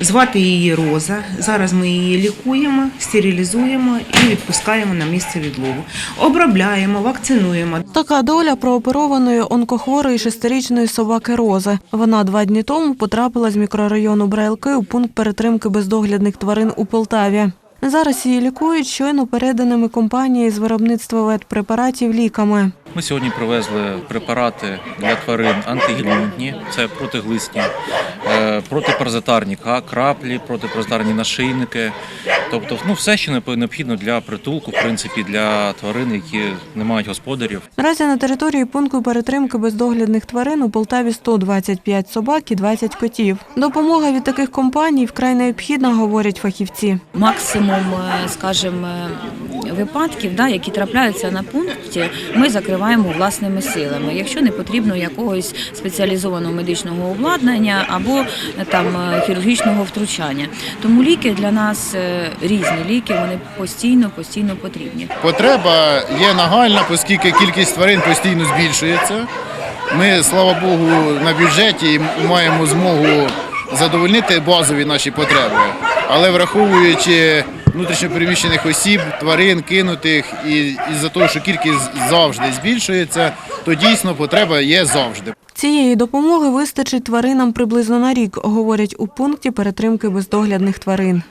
Звати її Роза. Зараз ми її лікуємо, стерилізуємо і відпускаємо на місце відлову. Обробляємо, вакцинуємо. Така доля прооперованої онкохворої шестирічної собаки Рози. Вона два дні тому потрапила з мікрорайону Брайлки у пункт перетримки бездоглядних тварин у Полтаві. Зараз її лікують щойно переданими компанією з виробництва ветпрепаратів ліками. Ми сьогодні привезли препарати для тварин антигельмінтні, це протиглисні, е, протипаразитарні краплі, протипаразитарні нашийники. Тобто, ну все, що необх- необхідно для притулку, в принципі, для тварин, які не мають господарів. Наразі на території пункту перетримки бездоглядних тварин у Полтаві 125 собак і 20 котів. Допомога від таких компаній вкрай необхідна, говорять фахівці. максимум, е, скажімо, е, випадків, да, які трапляються на пункті, ми закриваємо власними силами. Якщо не потрібно якогось спеціалізованого медичного обладнання або е, там хірургічного втручання. Тому ліки для нас різні ліки, вони постійно, постійно потрібні. Потреба є нагальна, оскільки кількість тварин постійно збільшується. Ми, слава Богу, на бюджеті маємо змогу задовольнити базові наші потреби. Але враховуючи внутрішньопереміщених осіб, тварин, кинутих, і, і за того, що кількість завжди збільшується, то дійсно потреба є завжди. Цієї допомоги вистачить тваринам приблизно на рік, говорять у пункті перетримки бездоглядних тварин.